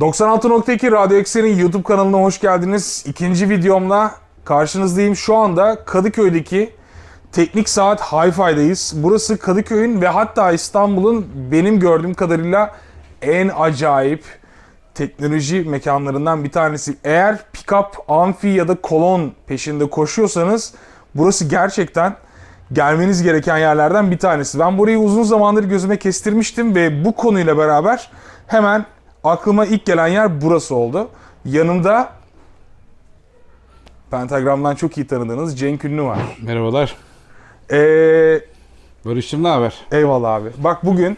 96.2 Radyo Eksen'in YouTube kanalına hoş geldiniz. İkinci videomla karşınızdayım. Şu anda Kadıköy'deki Teknik Saat Hi-Fi'dayız. Burası Kadıköy'ün ve hatta İstanbul'un benim gördüğüm kadarıyla en acayip teknoloji mekanlarından bir tanesi. Eğer pick-up, amfi ya da kolon peşinde koşuyorsanız burası gerçekten gelmeniz gereken yerlerden bir tanesi. Ben burayı uzun zamandır gözüme kestirmiştim ve bu konuyla beraber hemen aklıma ilk gelen yer burası oldu. Yanımda Pentagram'dan çok iyi tanıdığınız Cenk Ünlü var. Merhabalar. Ee, Barış'cığım ne haber? eyvallah abi. Bak bugün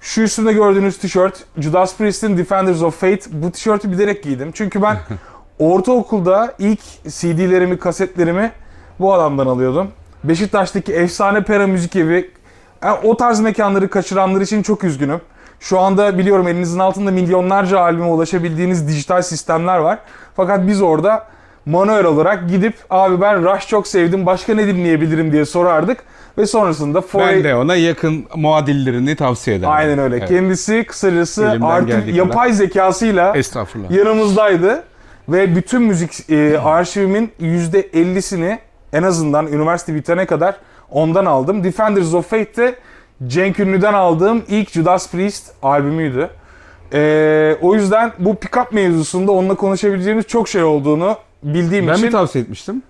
şu üstünde gördüğünüz tişört Judas Priest'in Defenders of Fate. Bu tişörtü bilerek giydim. Çünkü ben ortaokulda ilk CD'lerimi, kasetlerimi bu adamdan alıyordum. Beşiktaş'taki efsane pera müzik evi. Yani o tarz mekanları kaçıranlar için çok üzgünüm. Şu anda biliyorum elinizin altında milyonlarca albüme ulaşabildiğiniz dijital sistemler var. Fakat biz orada manuel olarak gidip abi ben Rush çok sevdim başka ne dinleyebilirim diye sorardık. Ve sonrasında Ben Foray... de ona yakın muadillerini tavsiye ederim. Aynen öyle. Evet. Kendisi kısacası Elimden artık yapay zekasıyla Estağfurullah. yanımızdaydı. Ve bütün müzik e, arşivimin %50'sini en azından üniversite bitene kadar ondan aldım. Defenders of Fate de Cenk Ünlü'den aldığım ilk Judas Priest albümüydü. E, o yüzden bu pick-up mevzusunda onunla konuşabileceğimiz çok şey olduğunu bildiğim Ben için mi tavsiye etmiştim?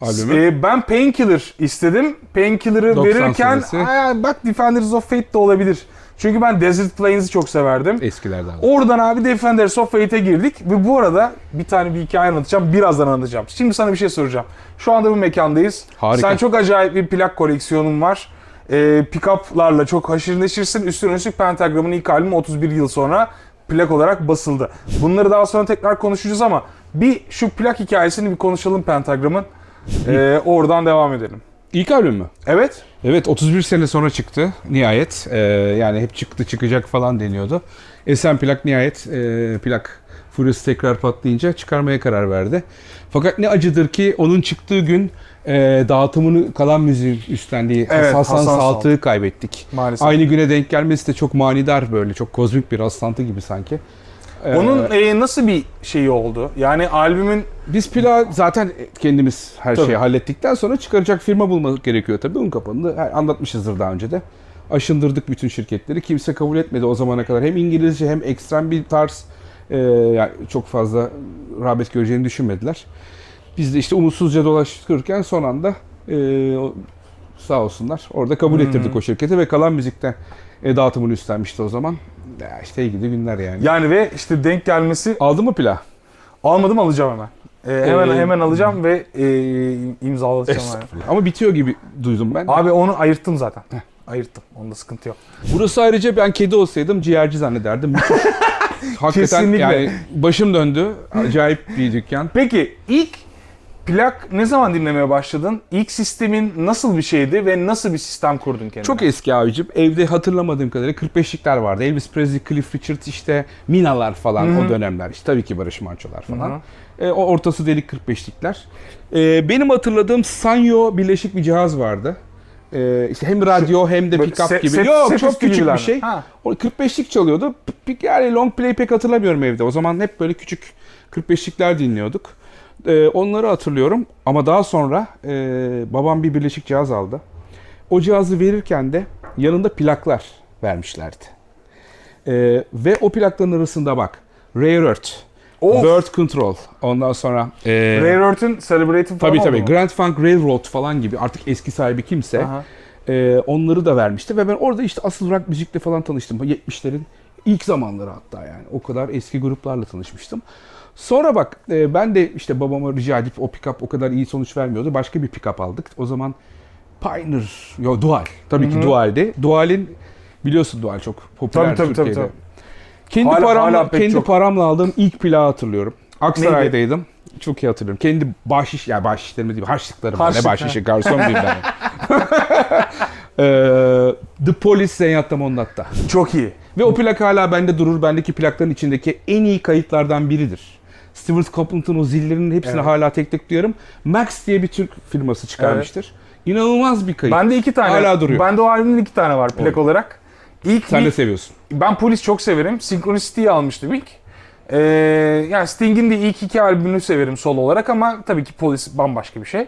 Albümü. e, ben Painkiller istedim. Painkiller'ı 90 verirken. "Aa, bak Defenders of Fate de olabilir. Çünkü ben Desert Plains'i çok severdim. Eskilerden. Oradan abi Defenders of Fate'e girdik ve bu arada bir tane bir hikaye anlatacağım. Birazdan anlatacağım. Şimdi sana bir şey soracağım. Şu anda bu mekandayız. Harika. Sen çok acayip bir plak koleksiyonun var. Ee, pick-up'larla çok haşır neşirsin. Üstüne üstlük Pentagram'ın ilk albümü 31 yıl sonra plak olarak basıldı. Bunları daha sonra tekrar konuşacağız ama bir şu plak hikayesini bir konuşalım Pentagram'ın. Ee, oradan devam edelim. İlk albüm mü? Evet. Evet 31 sene sonra çıktı nihayet. Ee, yani hep çıktı çıkacak falan deniyordu. Esen plak nihayet e, plak furyası tekrar patlayınca çıkarmaya karar verdi. Fakat ne acıdır ki onun çıktığı gün e, dağıtımını kalan müziğin üstlendiği Evet, Hasan, Hasan Saltık'ı kaybettik. Maalesef. Aynı güne denk gelmesi de çok manidar böyle çok kozmik bir rastlantı gibi sanki. Ee, Onun e, nasıl bir şeyi oldu? Yani albümün Biz plağı zaten kendimiz her Tabii. şeyi hallettikten sonra çıkaracak firma bulmak gerekiyor tabii. Un kapanını anlatmışızdır daha önce de. Aşındırdık bütün şirketleri. Kimse kabul etmedi o zamana kadar. Hem İngilizce hem ekstrem bir tarz e, yani çok fazla rağbet göreceğini düşünmediler. Biz de işte umutsuzca dolaşırken son anda e, sağ olsunlar orada kabul ettirdik o şirketi ve kalan müzikten e, dağıtımını üstlenmişti o zaman. Ya işte iyi gidi günler yani. yani ve işte denk gelmesi Aldın mı plağı? Almadım alacağım hemen. Ee, hemen Ee, hemen alacağım ve e, imzalatacağım. yani. Ama bitiyor gibi duydum ben. Abi onu ayırttım zaten. Ayırttım. Onda sıkıntı yok. Burası ayrıca ben kedi olsaydım ciğerci zannederdim. Hakikaten Kesinlikle. yani başım döndü. Acayip bir dükkan. Peki ilk plak ne zaman dinlemeye başladın? İlk sistemin nasıl bir şeydi ve nasıl bir sistem kurdun kendine? Çok eski abicim. Evde hatırlamadığım kadarıyla 45'likler vardı. Elvis Presley, Cliff Richard işte Minalar falan Hı hı. o dönemler. İşte tabii ki Barış Manço'lar falan. E, o ortası delik 45'likler. E, benim hatırladığım Sanyo birleşik bir cihaz vardı. E, işte hem radyo hem de pick-up gibi. set- Yok çok küçük bir şey. Ha. O 45'lik çalıyordu. P- p- Yani long play pek hatırlamıyorum evde. O zaman hep böyle küçük 45'likler dinliyorduk. Ee, onları hatırlıyorum ama daha sonra e, babam bir birleşik cihaz aldı. O cihazı verirken de yanında plaklar vermişlerdi. Ee, ve o plakların arasında bak Rare Earth, Of! Bird Control, ondan sonra e, Rare Earth'ün Celebrated falan tabii oldu tabii mu? Grand Funk Railroad falan gibi artık eski sahibi kimse Aha. e, onları da vermişti ve ben orada işte asıl rock müzikle falan tanıştım. 70'lerin ilk zamanları hatta yani. O kadar eski gruplarla tanışmıştım. Sonra bak e, ben de işte babama rica edip o pick-up o kadar iyi sonuç vermiyordu. Başka bir pick-up aldık. O zaman Pioneer, yo Dual. Tabii Hı ki. Dual'di. Dual'in biliyorsun Dual çok popüler Tabii, tabii, tabii, Türkiye'de. tabii. Kendi Hala- paramla hala kendi çok. paramla aldığım ilk plağı hatırlıyorum. Aksaray'daydım. Çok iyi hatırlıyorum. Kendi bahşiş, ya bahşişlerimi değil, harçlıklarım. Harçlık, Ne bahşişi, garson muyum ben? Ee, The Police Zeynep Mondat'ta. Çok iyi. Ve o plak hala bende durur. Bendeki plakların içindeki en iyi kayıtlardan biridir. Stewart Copeland'ın o zillerinin hepsini Evet. hala tek tek duyarım. Max diye bir Türk firması çıkarmıştır. İnanılmaz bir kayıt. Bende iki tane. Hala duruyor. Bende o albümün iki tane var plak Oy. olarak. İlk Sen de seviyorsun. Ben polis çok severim. Synchronicity'yi almıştım ilk. Ee, yani Sting'in de ilk iki albümünü severim solo olarak ama tabii ki Police bambaşka bir şey.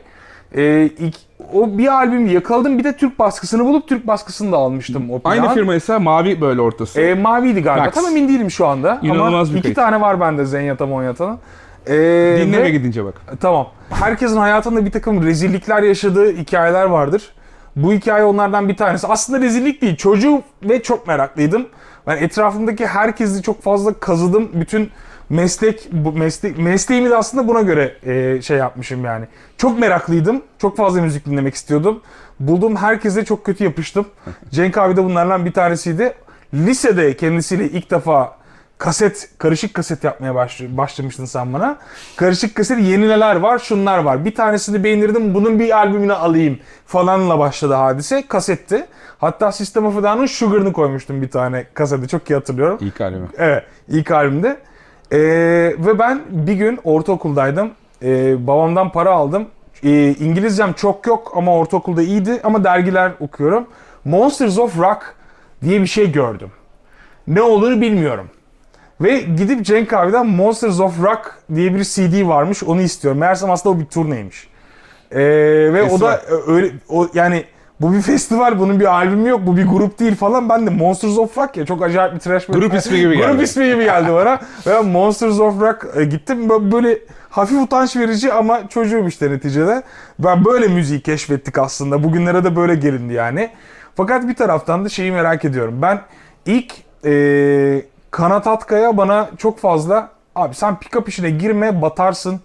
Ee, ilk, o bir albüm yakaladım bir de Türk baskısını bulup Türk baskısını da almıştım o Aynı plağın. firma ise mavi böyle ortası. Ee, maviydi galiba. Max. Tam emin değilim şu anda. İnanılmaz ama bir iki kayıt. tane var bende Zenyata Monyata'nın. Ee, Dinleme ve- gidince bak. Tamam. Herkesin hayatında bir takım rezillikler yaşadığı hikayeler vardır. Bu hikaye onlardan bir tanesi. Aslında rezillik değil. Çocuğu ve çok meraklıydım. Ben etrafımdaki herkesi çok fazla kazıdım. Bütün meslek bu meslek mesleğimi de aslında buna göre e, şey yapmışım yani. Çok meraklıydım. Çok fazla müzik dinlemek istiyordum. Bulduğum herkese çok kötü yapıştım. Cenk abi de bunlardan bir tanesiydi. Lisede kendisiyle ilk defa kaset, karışık kaset yapmaya başl- başlamıştın sen bana. Karışık kaset yeni neler var, şunlar var. Bir tanesini beğenirdim, bunun bir albümünü alayım falanla başladı hadise. Kasetti. Hatta System of a Down'un Sugar'ını koymuştum bir tane kaseti. Çok iyi hatırlıyorum. İlk albümü. Evet, ilk albümde. Ee, ve ben bir gün ortaokuldaydım. Ee, babamdan para aldım. Ee, İngilizcem çok yok ama ortaokulda iyiydi ama dergiler okuyorum. Monsters of Rock diye bir şey gördüm. Ne olduğunu bilmiyorum. Ve gidip Cenk abiden Monsters of Rock diye bir CD varmış onu istiyorum. Meğersem aslında o bir turneymiş. Ee, ve o da öyle o yani bu bir festival bunun bir albümü yok bu bir grup değil falan. Ben de Monsters of Rock ya çok acayip bir trash metal. Grup ismi gibi Grup geldi. ismi gibi geldi bana. Ve Monsters of Rock e, gittim Bö- böyle hafif utanç verici ama çocuğum işte neticede. Ben böyle müziği keşfettik aslında. Bugünlere de böyle gelindi yani. Fakat bir taraftan da şeyi merak ediyorum. Ben ilk e, Kanat Atkaya bana çok fazla abi sen pick-up işine girme batarsın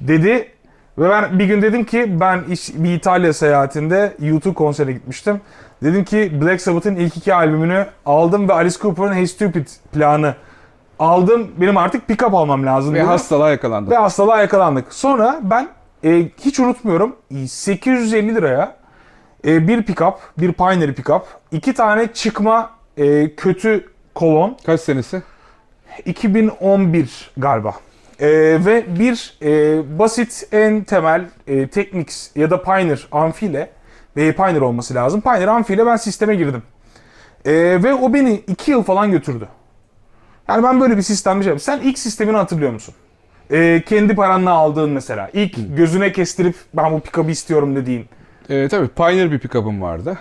dedi. Ve ben bir gün dedim ki ben iş- bir İtalya seyahatinde YouTube konserine gitmiştim. Dedim ki Black Sabbath'ın ilk iki albümünü aldım ve Alice Cooper'ın Hey Stupid planı aldım. Benim artık pick-up almam lazım. Ve hastalığa yakalandı. Ve hastalığa yakalandık. Sonra ben e, hiç unutmuyorum 850 liraya e, bir pick-up, bir Pioneer pick-up, iki tane çıkma e, kötü kolon Kaç senesi? 2011 galiba. E, ve bir e, basit en temel e, Technics ya da Pioneer amfiyle ve Pioneer olması lazım. Pioneer amfiyle ben sisteme girdim. E, ve o beni 2 yıl falan götürdü. Yani ben böyle bir sistem bir şey Sen ilk sistemini hatırlıyor musun? E, kendi paranla aldığın mesela. İlk gözüne kestirip ben bu pick-up'ı istiyorum dediğin. Ee, tabii Pioneer bir pick-up'ım vardı.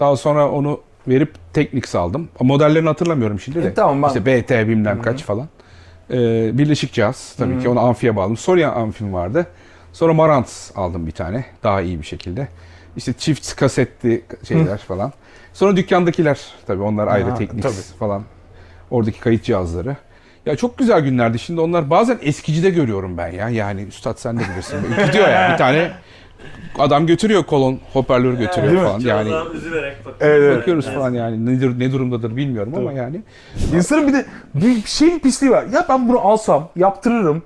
Daha sonra onu verip Technics aldım. Modellerini hatırlamıyorum şimdi de. E, tamam, ben- İşte BT bilmem kaç falan. Ee, Birleşik cihaz tabii ki onu amfiye bağladım. Soria amfim vardı. Sonra Marantz aldım bir tane. Daha iyi bir şekilde. İşte çift kasetli şeyler falan. Sonra dükkandakiler tabii onlar ayrı Ha, tabii. falan. Oradaki kayıt cihazları. Ya çok güzel günlerdi. Şimdi onlar bazen eskicide görüyorum ben ya. Yani üstad sen de bilirsin. Gidiyor yani bir tane adam götürüyor kolon hoparlör götürüyor Değil mi? falan. Yani Cihazdan üzülerek bakıyoruz. Evet, evet. bakıyoruz falan yani nedir ne durumdadır bilmiyorum ama yani. İnsanın bir de bir şeyin pisliği var. Ya ben bunu alsam, yaptırırım.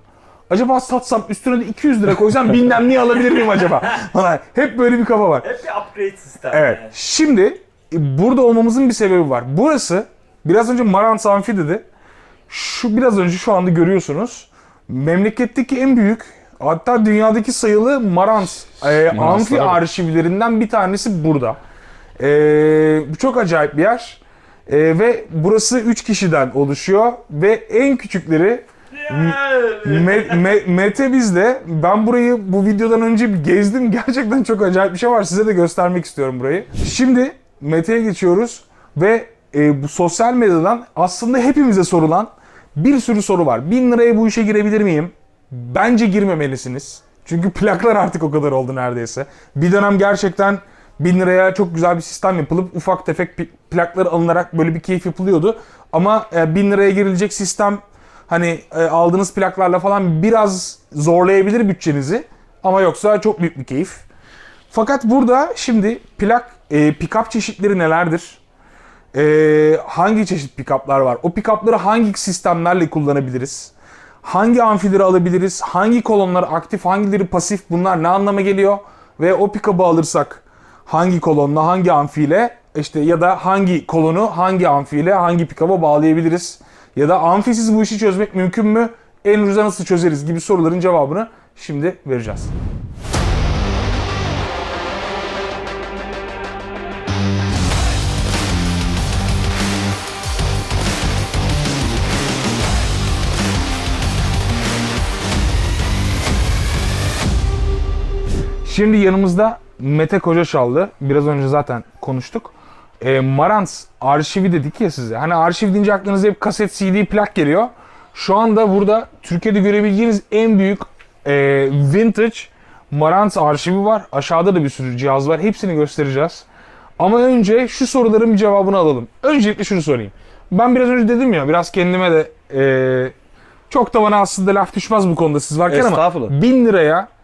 Acaba satsam üstüne de 200 lira koysam bilmem niye alabilir miyim acaba? Falan. Hep böyle bir kafa var. Hep bir upgrade sistem. Evet. yani. Şimdi e, burada olmamızın bir sebebi var. Burası biraz önce Marantz Amfi dedi. Şu biraz önce şu anda görüyorsunuz. Memleketteki en büyük hatta dünyadaki sayılı Marantz e, amfi arşivlerinden bir tanesi burada. E, bu çok acayip bir yer. E, ve burası 3 kişiden oluşuyor ve en küçükleri Me- Me- Mete bizde. Ben burayı bu videodan önce bir gezdim. Gerçekten çok acayip bir şey var. Size de göstermek istiyorum burayı. Şimdi Mete'ye geçiyoruz ve e, bu sosyal medyadan aslında hepimize sorulan bir sürü soru var. 1000 liraya bu işe girebilir miyim? Bence girmemelisiniz. Çünkü plaklar artık o kadar oldu neredeyse. Bir dönem gerçekten 1000 liraya çok güzel bir sistem yapılıp ufak tefek plaklar alınarak böyle bir keyif yapılıyordu. Ama e, 1000 liraya girilecek sistem hani e, aldığınız plaklarla falan biraz zorlayabilir bütçenizi. Ama yoksa çok büyük bir keyif. Fakat burada şimdi plak, e, pick-up çeşitleri nelerdir? E, hangi çeşit pick-up'lar var? O pick-up'ları hangi sistemlerle kullanabiliriz? Hangi amfileri alabiliriz? Hangi kolonlar aktif, hangileri pasif? Bunlar ne anlama geliyor? Ve o pick-up'ı alırsak hangi kolonla, hangi amfiyle işte ya da hangi kolonu hangi amfiyle, hangi pick-up'a bağlayabiliriz? Ya da amfisiz bu işi çözmek mümkün mü? En ucuza nasıl çözeriz gibi soruların cevabını şimdi vereceğiz. Şimdi yanımızda Mete Kocaşallı. Biraz önce zaten konuştuk. E, Marantz arşivi dedik ya size. Hani arşiv deyince aklınıza hep kaset, CD, plak geliyor. Şu anda burada Türkiye'de görebileceğiniz en büyük e, vintage Marantz arşivi var. Aşağıda da bir sürü cihaz var. Hepsini göstereceğiz. Ama önce şu soruların bir cevabını alalım. Öncelikle şunu sorayım. Ben biraz önce dedim ya biraz kendime de e, çok da bana aslında laf düşmez bu konuda siz varken ama Estağfurullah. 1000 liraya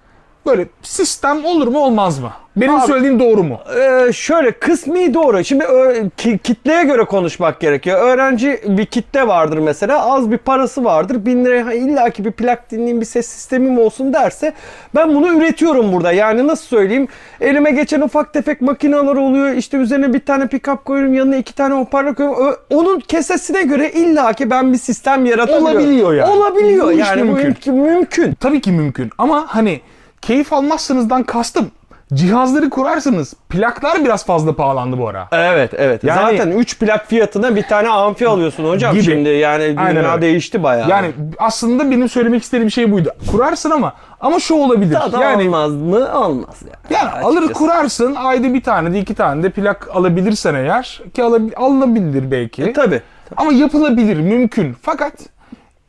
böyle sistem olur mu olmaz mı? Benim Abi- söylediğim doğru mu? Ee, şöyle kısmi doğru. Şimdi ö- ki- kitleye göre konuşmak gerekiyor. Öğrenci bir kitle vardır mesela. Az bir parası vardır. Bin liraya "Ha, illaki bir plak dinleyeyim bir ses sistemim olsun derse ben bunu üretiyorum burada. Yani nasıl söyleyeyim? Elime geçen ufak tefek makineler oluyor. İşte üzerine bir tane pick-up koyuyorum. Yanına iki tane hoparlör koyuyorum. Ö- Onun kesesine göre illaki ben bir sistem yaratabiliyorum. Olabiliyor yani. Olabiliyor. Bu yani mümkün. mümkün. mümkün. Tabii ki mümkün ama hani keyif almazsınızdan kastım. Cihazları kurarsınız. Plaklar biraz fazla pahalandı bu ara. Evet evet. Yani- Zaten 3 plak fiyatına bir tane amfi alıyorsun hocam Gibi. şimdi. Yani Aynen dünya öyle. değişti bayağı. Yani aslında benim söylemek istediğim şey buydu. Kurarsın ama ama şu olabilir. Tadı yani olmaz mı? Olmaz yani. Yani alır kurarsın ayda bir tane de iki tane de plak alabilirsen eğer ki alabil- alınabilir belki. E, tabii. Ama yapılabilir mümkün. Fakat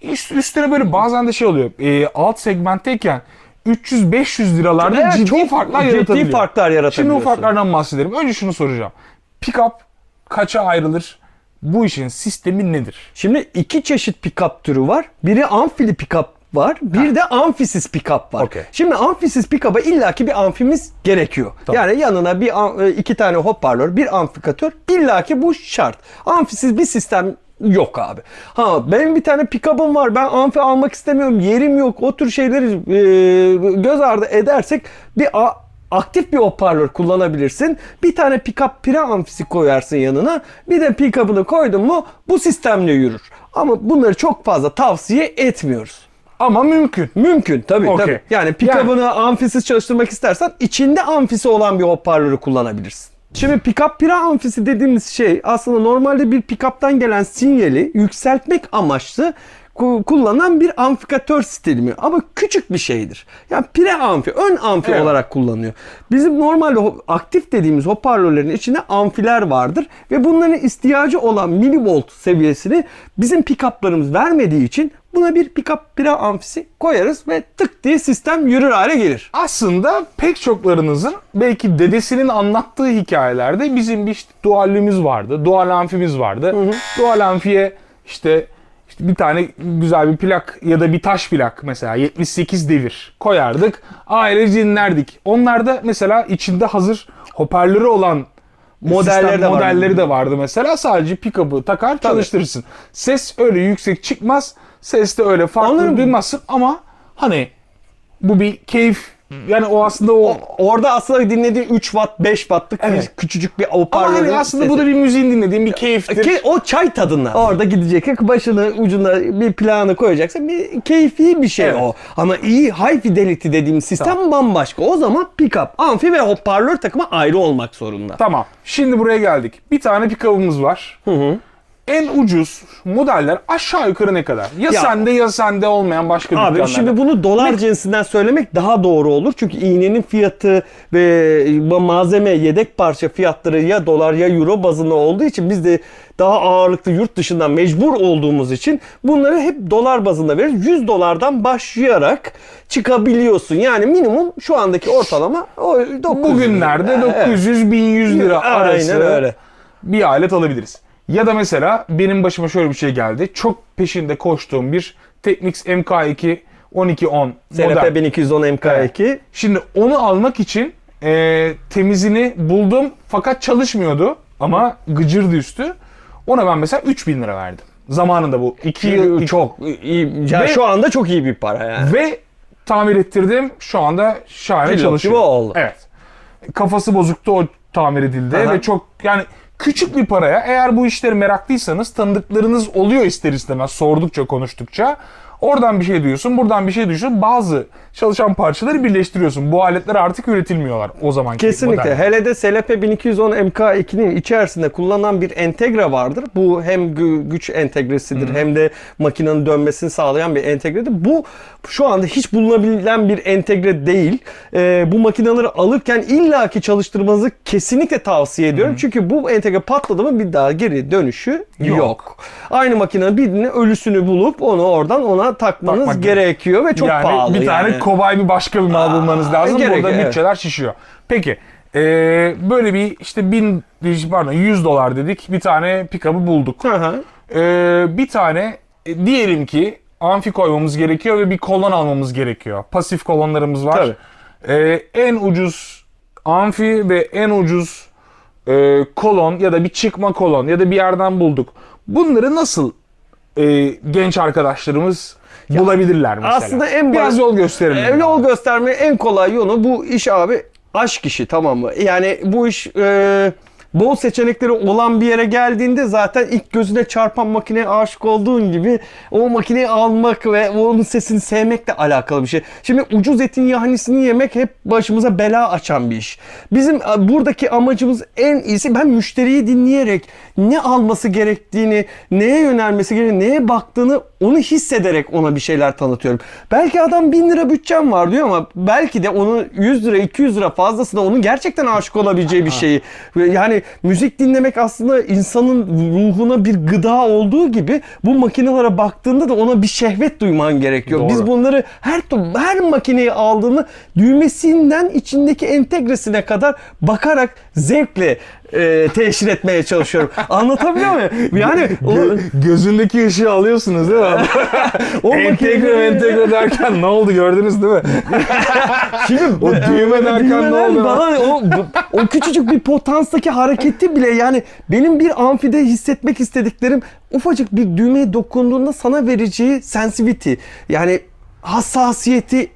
üst, üstüne böyle bazen de şey oluyor. e, alt segmentteyken 300-500 liralarda Evet, ciddi çok farklar ciddi yaratabiliyor. farklar Şimdi yaratabiliyorsun. o farklardan bahsedelim. Önce şunu soracağım. Pickup kaça ayrılır? Bu işin sistemi nedir? Şimdi iki çeşit pick-up türü var. Biri amfili pick-up var. Bir de amfisiz pick-up var. Okey. Şimdi amfisiz pick-up'a illaki bir amfimiz gerekiyor. Tamam. Yani yanına bir e, iki tane hoparlör, bir amfikatör illaki bu şart. Amfisiz bir sistem yok abi. Ha benim bir tane pick-up'ım var. Ben amfi almak istemiyorum. Yerim yok. O tür şeyleri e, göz ardı edersek bir a- aktif bir hoparlör kullanabilirsin. Bir tane pick-up pire amfisi koyarsın yanına. Bir de pick-up'ını koydun mu bu sistemle yürür. Ama bunları çok fazla tavsiye etmiyoruz. Ama mümkün. Mümkün tabii Okey. tabii. Yani pick-up'ını amfisiz çalıştırmak istersen içinde amfisi olan bir hoparlörü kullanabilirsin. Şimdi pick-up pira amfisi dediğimiz şey aslında normalde bir pick-up'tan gelen sinyali yükseltmek amaçlı ku- kullanılan bir amfikatör sistemi ama küçük bir şeydir. Yani pire amfi, ön amfi Evet. olarak kullanıyor. Bizim normalde aktif dediğimiz hoparlörlerin içinde amfiler vardır ve bunların ihtiyacı olan milivolt seviyesini bizim pick-up'larımız vermediği için buna bir pick-up pire amfisi koyarız ve tık diye sistem yürür hale gelir. Aslında pek çoklarınızın belki dedesinin anlattığı hikayelerde bizim bir işte dualimiz vardı. Dual amfimiz vardı. Dual amfiye işte, işte bir tane güzel bir plak ya da bir taş plak mesela 78 devir koyardık. Ailece dinlerdik. Onlarda mesela içinde hazır hoparlörü olan Modelleri sistem de modelleri de vardı mesela. Sadece pick-up'ı takar çalıştırırsın. Ses öyle yüksek çıkmaz. Ses de öyle farklı Anladım. duymazsın ama hani bu bir keyif. Yani o aslında o Orada aslında dinlediğin 3 watt 5 wattlık Evet. bir küçücük bir ama hoparlörün hani aslında sesi. bu da bir müziğin dinlediğin bir keyiftir. Ki o çay tadında. Orada gidecek başını ucuna bir planı koyacaksın. Bir keyfi bir şey Evet. o. Ama iyi high fidelity dediğimiz sistem bambaşka. O zaman pickup, amfi ve hoparlör takımı ayrı olmak zorunda. Tamam. Şimdi buraya geldik. Bir tane pick-up'ımız var. En ucuz modeller aşağı yukarı ne kadar? Ya, Ya- sende ya sende olmayan başka Abi dükkanlarda. şimdi bunu dolar cinsinden söylemek daha doğru olur. Çünkü iğnenin fiyatı ve malzeme yedek parça fiyatları ya dolar ya euro bazında olduğu için biz de daha ağırlıklı yurt dışından mecbur olduğumuz için bunları hep dolar bazında veririz. 100 dolardan başlayarak çıkabiliyorsun. Yani minimum şu andaki ortalama o 900 Bugünlerde Evet. 900-1100 lira arası Aynen öyle. bir alet alabiliriz. Ya da mesela benim başıma şöyle bir şey geldi. Çok peşinde koştuğum bir Technics MK2 1210 SNP model. 1210 MK2. Şimdi onu almak için e, temizini buldum fakat çalışmıyordu ama gıcırdı üstü. Ona ben mesela 3000 lira verdim. Zamanında bu 2 yıl Çok iyi. Ya Ve- şu anda çok iyi bir para yani. ve tamir ettirdim. Şu anda şahane Pilot çalışıyor. oldu. Evet. Kafası bozuktu o tamir edildi Aha. ve çok yani küçük bir paraya eğer bu işleri meraklıysanız tanıdıklarınız oluyor ister istemez sordukça konuştukça Oradan bir şey duyuyorsun, buradan bir şey duyuyorsun. Bazı çalışan parçaları birleştiriyorsun. Bu aletler artık üretilmiyorlar o zaman. Kesinlikle. Hele de SLP 1210 MK2'nin içerisinde kullanılan bir entegre vardır. Bu hem gü- güç entegresidir hem de makinenin dönmesini sağlayan bir entegredir. Bu şu anda hiç bulunabilen bir entegre değil. Ee, bu makineleri alırken illaki çalıştırmanızı kesinlikle tavsiye ediyorum. Çünkü bu entegre patladı mı bir daha geri dönüşü yok. Yok. Aynı makinenin birinin ölüsünü bulup onu oradan ona takmanız Takmak gerekiyor ve çok yani pahalı. bir tane yani. kobay bir başka bir mal bulmanız lazım. gerek- Burada evet. bütçeler şişiyor. Peki ee, böyle bir işte bin pardon 100 dolar dedik bir tane pick-up'ı bulduk. Hı hı. Ee, bir tane e, diyelim ki amfi koymamız gerekiyor ve bir kolon almamız gerekiyor. Pasif kolonlarımız var. Tabii. Ee, en ucuz amfi ve en ucuz e, kolon ya da bir çıkma kolon ya da bir yerden bulduk. Bunları nasıl e, genç arkadaşlarımız bulabilirler mesela? aslında en Biraz yol gösterelim. Evli yol gösterme en kolay yolu bu iş abi aşk işi tamam mı? Yani bu iş e, bol seçenekleri olan bir yere geldiğinde zaten ilk gözüne çarpan makineye aşık olduğun gibi o makineyi almak ve onun sesini sevmekle alakalı bir şey. Şimdi ucuz etin yahanisini yemek hep başımıza bela açan bir iş. Bizim e, buradaki amacımız en iyisi ben müşteriyi dinleyerek ne alması gerektiğini, neye yönelmesi gerektiğini, neye baktığını onu hissederek ona bir şeyler tanıtıyorum. Belki adam 1000 lira bütçem var diyor ama belki de onu 100 lira 200 lira fazlasına onun gerçekten aşık olabileceği bir şeyi. Yani müzik dinlemek aslında insanın ruhuna bir gıda olduğu gibi bu makinelere baktığında da ona bir şehvet duyman gerekiyor. Doğru. Biz bunları her her makineyi aldığını düğmesinden içindeki entegresine kadar bakarak zevkle e, teşhir etmeye çalışıyorum. Anlatabiliyor muyum? Yani o, Gö- gözündeki ışığı alıyorsunuz değil mi? o entegre entegre derken ne oldu gördünüz değil mi? Şimdi O düğme derken ne oldu? Bana o, o küçücük bir potanstaki hareketi bile yani benim bir amfide hissetmek istediklerim ufacık bir düğmeye dokunduğunda sana vereceği sensitivity yani hassasiyeti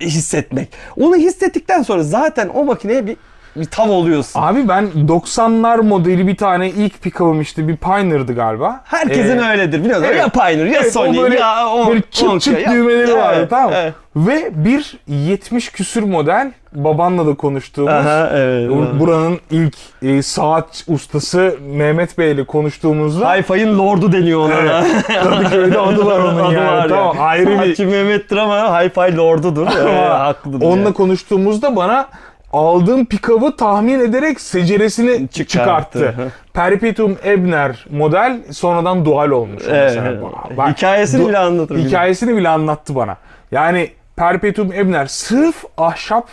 hissetmek. Onu hissettikten sonra zaten o makineye bir, bir tav oluyorsun. Abi ben 90'lar modeli bir tane ilk pick-up'ım işte bir Pioneer'dı galiba. Herkesin Ee, öyledir biliyorsun. evet. Ya Pioneer ya Evet, Sony o böyle, ya o böyle çıt Onca, çıt ya- düğmeleri Evet, vardı tamam mı? evet. Ve bir 70 küsür model babanla da konuştuğumuz Aha, evet, bu- buranın ilk e, saat ustası Mehmet Bey ile konuştuğumuzda Hi-Fi'nin lordu deniyor ona. Kadıköy'de adı var onun Adı yani. var tamam ayrı bir Mehmet'tir ama Hi-Fi lordudur. Ee, haklıdır. Onunla yani. konuştuğumuzda bana aldığım pick-up'ı tahmin ederek seceresini Çıkarttı. çıkarttı. Perpetuum Ebner model sonradan dual olmuş. Evet. Bak, Hikayesini bile anlatır. Hikayesini bile anlattı bana. Yani Perpetuum Ebner sırf ahşap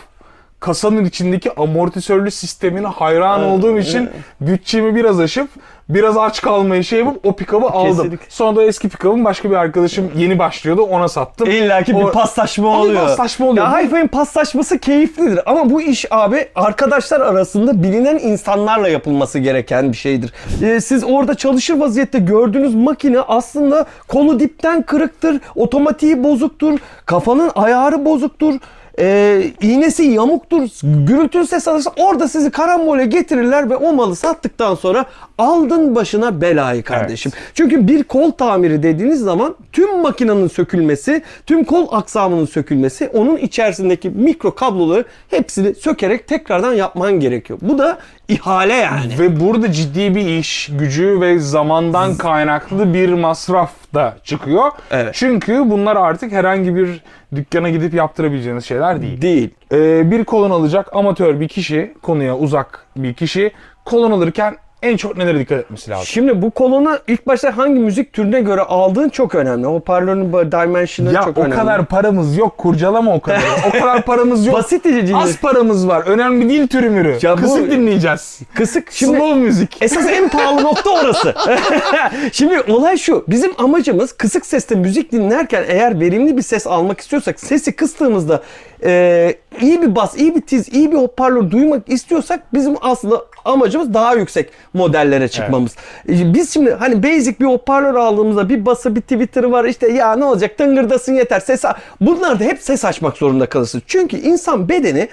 kasanın içindeki amortisörlü sistemine hayran olduğum için bütçemi biraz aşıp biraz aç kalmayı şey yapıp o pick-up'ı aldım. Kesinlikle. Sonra da eski pick-up'ım başka bir arkadaşım yeni başlıyordu ona sattım. İlla ki O- bir paslaşma Ama oluyor. paslaşma oluyor. Ya Hi-Fi'nin paslaşması keyiflidir ama bu iş abi arkadaşlar arasında bilinen insanlarla yapılması gereken bir şeydir. Ee, siz orada çalışır vaziyette gördüğünüz makine aslında kolu dipten kırıktır, otomatiği bozuktur, kafanın ayarı bozuktur. Ee, iğnesi yamuktur, gürültü ses alırsa orada sizi karambole getirirler ve o malı sattıktan sonra aldın başına belayı kardeşim. Çünkü bir kol tamiri dediğiniz zaman tüm makinenin sökülmesi, tüm kol aksamının sökülmesi, onun içerisindeki mikro kabloları hepsini sökerek tekrardan yapman gerekiyor. Bu da ihale yani. Ve burada ciddi bir iş gücü ve zamandan kaynaklı bir masraf da çıkıyor. Evet. Çünkü bunlar artık herhangi bir dükkana gidip yaptırabileceğiniz şeyler değil. Değil. Ee, bir kolon alacak amatör bir kişi, konuya uzak bir kişi kolon alırken en çok nelere dikkat etmesi lazım? Şimdi bu kolona ilk başta hangi müzik türüne göre aldığın çok önemli. Hoparlörün dimension'ı Ya çok o önemli. kadar paramız yok kurcalama o kadar. o kadar paramız yok. Basit cimri. Az paramız var. Önemli değil tür ürünü. Ya bu- Kısık dinleyeceğiz. Kısık. Şimdi Slow müzik. Esas en pahalı nokta orası. Şimdi olay şu. Bizim amacımız kısık sesle müzik dinlerken eğer verimli bir ses almak istiyorsak sesi kıstığımızda e, iyi bir bas, iyi bir tiz, iyi bir hoparlör duymak istiyorsak bizim aslında amacımız daha yüksek modellere çıkmamız. E, Biz şimdi hani basic bir hoparlör aldığımızda bir bası bir Twitter'ı var işte ya ne olacak tıngırdasın yeter ses bunlar da hep ses açmak zorunda kalırsın. Çünkü insan bedeni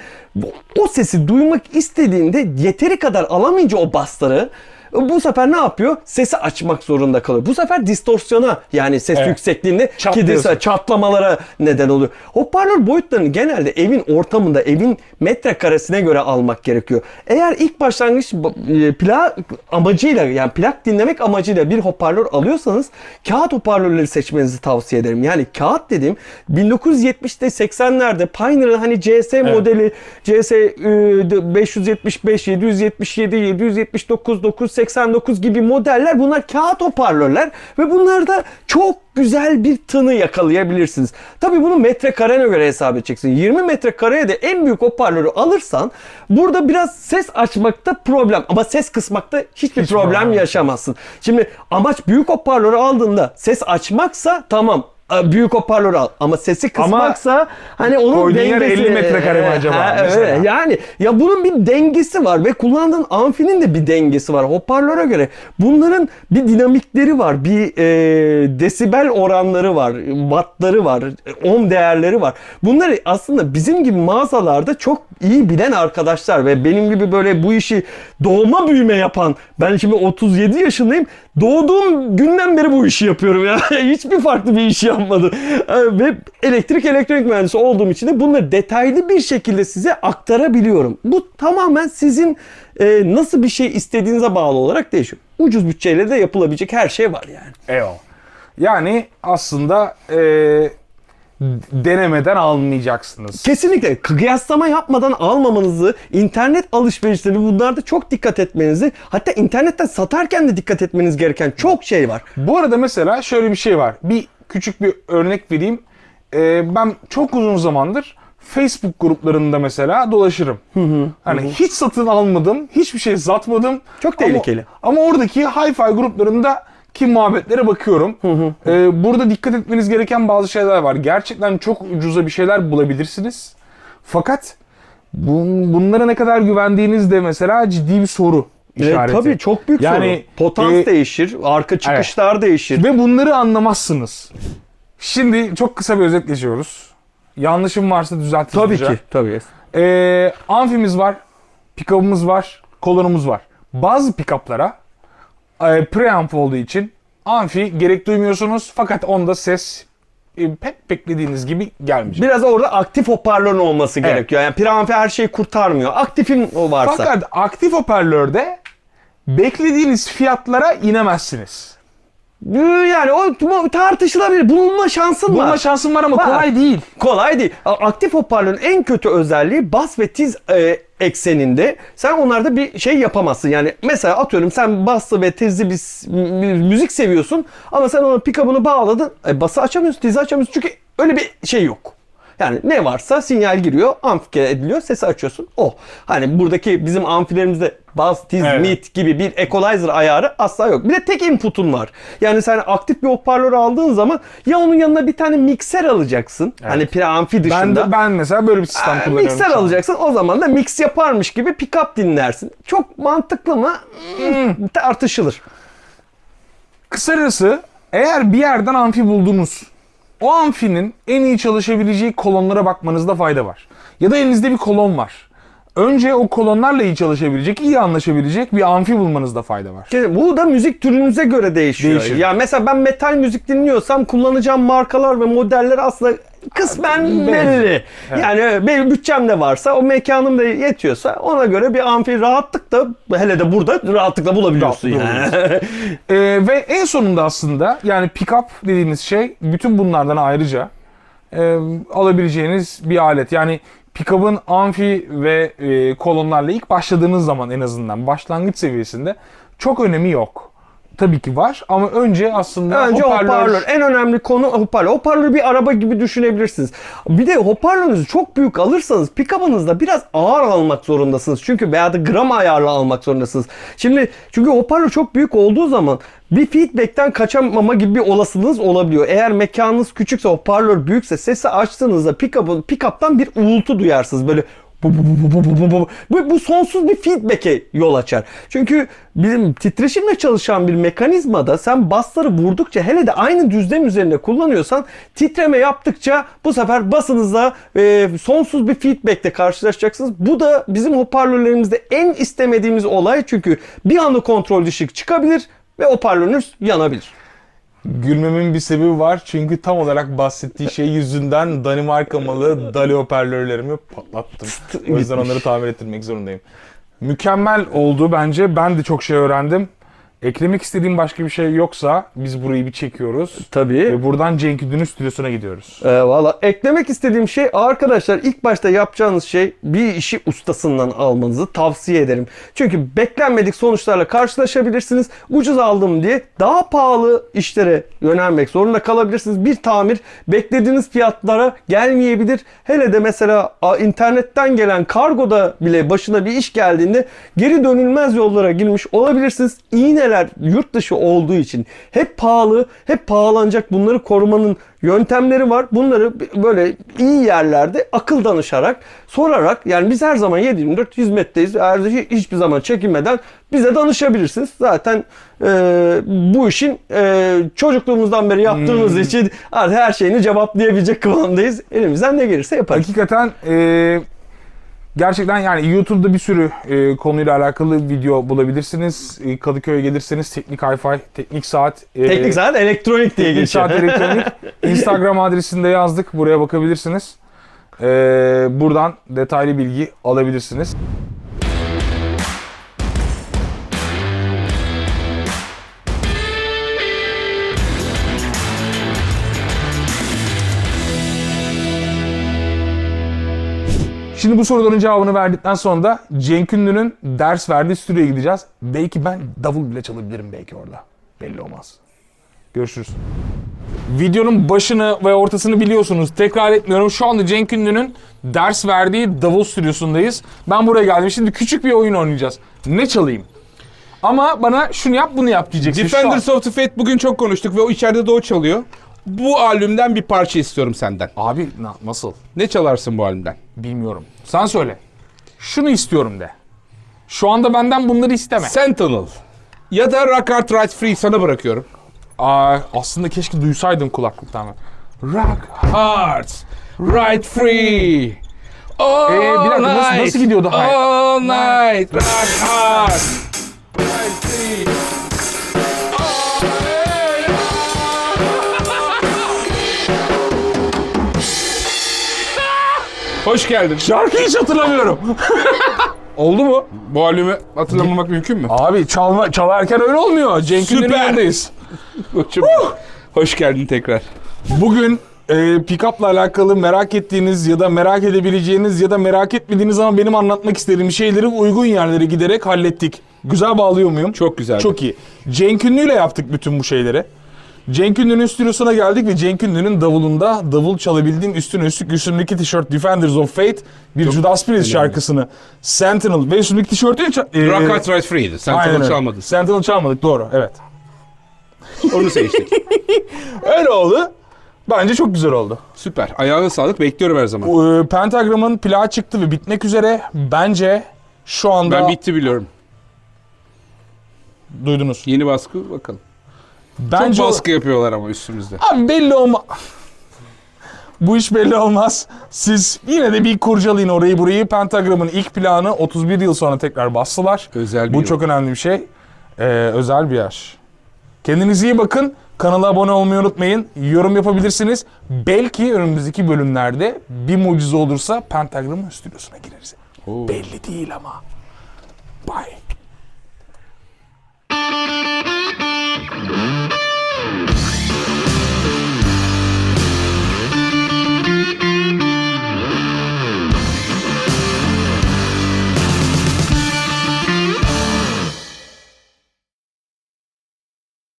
o sesi duymak istediğinde yeteri kadar alamayınca o basları Bu sefer ne yapıyor? Sesi açmak zorunda kalıyor. Bu sefer distorsiyona yani ses Evet. yüksekliğinde dis- çatlamalara neden oluyor. Hoparlör boyutlarını genelde evin ortamında, evin metrekaresine göre almak gerekiyor. Eğer ilk başlangıç e, plak amacıyla yani plak dinlemek amacıyla bir hoparlör alıyorsanız kağıt hoparlörleri seçmenizi tavsiye ederim. Yani kağıt dediğim 1970'te 80'lerde Pioneer'ın hani CS modeli CS e, 575, 777, 779, 989 gibi modeller bunlar kağıt hoparlörler ve bunlarda çok güzel bir tını yakalayabilirsiniz. Tabii bunu metrekarene göre hesap edeceksin. 20 metrekareye de en büyük hoparlörü alırsan burada biraz ses açmakta problem ama ses kısmakta hiçbir Hiç problem problem. yaşamazsın. Şimdi amaç büyük hoparlörü aldığında ses açmaksa tamam e, büyük hoparlör al ama sesi kısmaksa hani onun koyduğun yer dengesi 50 metrekare mi acaba Ha, mesela? evet. yani ya bunun bir dengesi var ve kullandığın amfinin de bir dengesi var hoparlöre göre. Bunların bir dinamikleri var, bir e, desibel oranları var, wattları var, ohm değerleri var. Bunları aslında bizim gibi mağazalarda çok iyi bilen arkadaşlar ve benim gibi böyle bu işi doğma büyüme yapan ben şimdi 37 yaşındayım. Doğduğum günden beri bu işi yapıyorum ya. Hiçbir farklı bir iş yapmadım. E, Ve elektrik elektronik mühendisi olduğum için de bunları detaylı bir şekilde size aktarabiliyorum. Bu tamamen sizin e, nasıl bir şey istediğinize bağlı olarak değişiyor. Ucuz bütçeyle de yapılabilecek her şey var yani. Eyvallah. Yani aslında eee, denemeden almayacaksınız. Kesinlikle kıyaslama yapmadan almamanızı, internet alışverişleri bunlarda çok dikkat etmenizi, hatta internetten satarken de dikkat etmeniz gereken çok şey var. Bu arada mesela şöyle bir şey var. Bir küçük bir örnek vereyim. Ee, ben çok uzun zamandır Facebook gruplarında mesela dolaşırım. hani hiç satın almadım, hiçbir şey satmadım. Çok Ama- tehlikeli. Ama, oradaki hi-fi gruplarında ki muhabbetlere bakıyorum. Ee, burada dikkat etmeniz gereken bazı şeyler var. Gerçekten çok ucuza bir şeyler bulabilirsiniz. Fakat bun, bunlara ne kadar güvendiğiniz de mesela ciddi bir soru Evet, işareti. tabii çok büyük Yani, sorun. Potans e, değişir, arka çıkışlar değişir. Ve bunları anlamazsınız. Şimdi çok kısa bir özet geçiyoruz. Yanlışım varsa düzeltiriz. Tabii ki, tabii. Ee, amfimiz var, pickup'ımız var, kolonumuz var. Bazı pickup'lara e, preamp olduğu için amfi gerek duymuyorsunuz fakat onda ses e, pek beklediğiniz gibi gelmeyecek. Biraz orada aktif hoparlörün olması Evet. gerekiyor. Yani preamfi her şeyi kurtarmıyor. Aktifin o varsa. Fakat aktif hoparlörde beklediğiniz fiyatlara inemezsiniz. yani o tartışılabilir. Bulunma şansın Bulma var. şansım var ama Var. kolay değil. Kolay değil. Aktif hoparlörün en kötü özelliği bas ve tiz e, ekseninde sen onlarda bir şey yapamazsın. Yani mesela atıyorum sen baslı ve tizli bir, müzik seviyorsun ama sen onun pick-up'ını bağladın. E, bası açamıyorsun, tizi açamıyorsun çünkü öyle bir şey yok. Yani ne varsa sinyal giriyor, amplike ediliyor, sesi açıyorsun. O. Hani buradaki bizim amfilerimizde bas, tiz, Evet. mid gibi bir equalizer ayarı asla yok. Bir de tek input'un var. Yani sen aktif bir hoparlör aldığın zaman ya onun yanına bir tane mikser alacaksın. Hani preamfi dışında. Ben de ben mesela böyle bir sistem Aa, kullanıyorum. Mikser alacaksın o zaman da mix yaparmış gibi pick-up dinlersin. Çok mantıklı mı? Hmm, tartışılır. Kısacası eğer bir yerden amfi buldunuz, o amfinin en iyi çalışabileceği kolonlara bakmanızda fayda var. Ya da elinizde bir kolon var. Önce o kolonlarla iyi çalışabilecek, iyi anlaşabilecek bir amfi bulmanızda fayda var. Bu da müzik türünüze göre değişiyor. Değişir. Ya mesela ben metal müzik dinliyorsam kullanacağım markalar ve modeller aslında kısmen Belli. Yani benim bütçem de varsa, o mekanım da yetiyorsa ona göre bir amfi rahatlıkla hele de burada rahatlıkla bulabiliyorsun yani. Ee, ve en sonunda aslında yani pickup dediğimiz şey bütün bunlardan ayrıca e, alabileceğiniz bir alet. Yani pickup'ın amfi ve e, kolonlarla ilk başladığınız zaman en azından başlangıç seviyesinde çok önemi yok. Tabii ki var ama önce aslında Önce hoparlör, hoparlör. En önemli konu hoparlör. Hoparlörü bir araba gibi düşünebilirsiniz. Bir de hoparlörünüzü çok büyük alırsanız pick-up'ınızda biraz ağır almak zorundasınız. Çünkü veya da gram ayarlı almak zorundasınız. Şimdi çünkü hoparlör çok büyük olduğu zaman bir feedback'ten kaçamama gibi bir olasılığınız olabiliyor. Eğer mekanınız küçükse hoparlör büyükse sesi açtığınızda pick-up'tan bir uğultu duyarsınız. Böyle Bu, bu, bu, bu, bu, bu, bu, bu, bu sonsuz bir feedback'e yol açar. Çünkü bizim titreşimle çalışan bir mekanizmada sen basları vurdukça hele de aynı düzlem üzerinde kullanıyorsan titreme yaptıkça bu sefer basınızla e, sonsuz bir feedback'le karşılaşacaksınız. Bu da bizim hoparlörlerimizde en istemediğimiz olay çünkü bir anda kontrol dışı çıkabilir ve hoparlörünüz yanabilir. Gülmemin bir sebebi var çünkü tam olarak bahsettiği şey yüzünden Danimarka malı Dali hoparlörlerimi patlattım. O yüzden onları tamir ettirmek zorundayım. Mükemmel oldu bence. Ben de çok şey öğrendim. Eklemek istediğim başka bir şey yoksa biz burayı bir çekiyoruz. Tabii. Ve buradan Cenk Ünlü'nün stüdyosuna gidiyoruz. Ee, Valla eklemek istediğim şey arkadaşlar ilk başta yapacağınız şey bir işi ustasından almanızı tavsiye ederim. Çünkü beklenmedik sonuçlarla karşılaşabilirsiniz. Ucuz aldım diye daha pahalı işlere yönelmek zorunda kalabilirsiniz. Bir tamir beklediğiniz fiyatlara gelmeyebilir. Hele de mesela internetten gelen kargoda bile başına bir iş geldiğinde geri dönülmez yollara girmiş olabilirsiniz. İğneler yurt dışı olduğu için hep pahalı, hep pahalanacak. Bunları korumanın yöntemleri var. Bunları böyle iyi yerlerde akıl danışarak, sorarak yani biz her zaman 7/24 hizmetteyiz. Eğer hiçbir zaman çekinmeden bize danışabilirsiniz. Zaten e, bu işin e, çocukluğumuzdan beri yaptığımız için artık her şeyini cevaplayabilecek kıvamdayız. Elimizden ne gelirse yaparız. Hakikaten e, gerçekten yani YouTube'da bir sürü e, konuyla alakalı video bulabilirsiniz. E, Kadıköy'e gelirseniz teknik hi-fi, teknik saat. e, Teknik saat elektronik diye Teknik geçiyor. Saat Elektronik. Instagram adresinde yazdık. Buraya bakabilirsiniz. E, buradan detaylı bilgi alabilirsiniz. Şimdi bu soruların cevabını verdikten sonra da Cenk Ünlü'nün ders verdiği stüdyoya gideceğiz. Belki ben davul bile çalabilirim belki orada. Belli olmaz. Görüşürüz. Videonun başını ve ortasını biliyorsunuz. Tekrar etmiyorum. Şu anda Cenk Ünlü'nün ders verdiği davul stüdyosundayız. Ben buraya geldim. Şimdi küçük bir oyun oynayacağız. Ne çalayım? Ama bana şunu yap bunu yap diyeceksin. Şu an- Defenders of the Fate bugün çok konuştuk ve o içeride de o çalıyor. Bu albümden bir parça istiyorum senden. Abi na- nasıl? Ne çalarsın bu albümden? Bilmiyorum. Sen söyle. Şunu istiyorum de. Şu anda benden bunları isteme. Sentinel. Ya da Rock Hard Ride Free sana bırakıyorum. Aa, aslında keşke duysaydım kulaklıktan. Rock. Hard Ride Free. All Ee, bir dakika, nasıl- nasıl gidiyordu? Hayır. All night. Rock hard. Ride free. Hoş geldin. Şarkıyı hiç hatırlamıyorum. Oldu mu? Bu albümü hatırlamamak mümkün mü? Abi çalma, çalarken öyle olmuyor. Cenk Ünlü'nün Süper. yanındayız. Çok- Hoş geldin tekrar. Bugün e, pick-up'la alakalı merak ettiğiniz ya da merak edebileceğiniz ya da merak etmediğiniz ama benim anlatmak istediğim şeyleri uygun yerlere giderek hallettik. Güzel bağlıyor muyum? Çok güzel. Çok iyi. Cenk Ünlü'yle yaptık bütün bu şeyleri. Cenk Ünlü'nün stüdyosuna geldik ve Cenk Ünlü'nün davulunda davul çalabildiğim üstüne üstlük üstümdeki tişört Defenders of Fate bir Judas Priest şarkısını Sentinel ve üstümdeki tişörtü ça- e, Rock Hard Ride Free'ydi. Sen aynen öyle. Sentinel çalmadık doğru evet. Onu seçtik. Öyle oldu. Bence çok güzel oldu. Süper. Ayağına sağlık. Bekliyorum her zaman. Ee, Pentagram'ın plağı çıktı ve bitmek üzere. Bence şu anda Ben bitti biliyorum. duydunuz. Yeni baskı bakalım. Bence Çok baskı yapıyorlar ama üstümüzde. Abi belli olma. Bu iş belli olmaz. Siz yine de bir kurcalayın orayı burayı. Pentagram'ın ilk planı 31 yıl sonra tekrar bastılar. Özel bir Bu yıl. çok önemli bir şey. Ee, özel bir yer. Kendinize iyi bakın. Kanala abone olmayı unutmayın. Yorum yapabilirsiniz. Belki önümüzdeki bölümlerde bir mucize olursa Pentagram'ın stüdyosuna gireriz. Oo. Belli değil ama. Bye.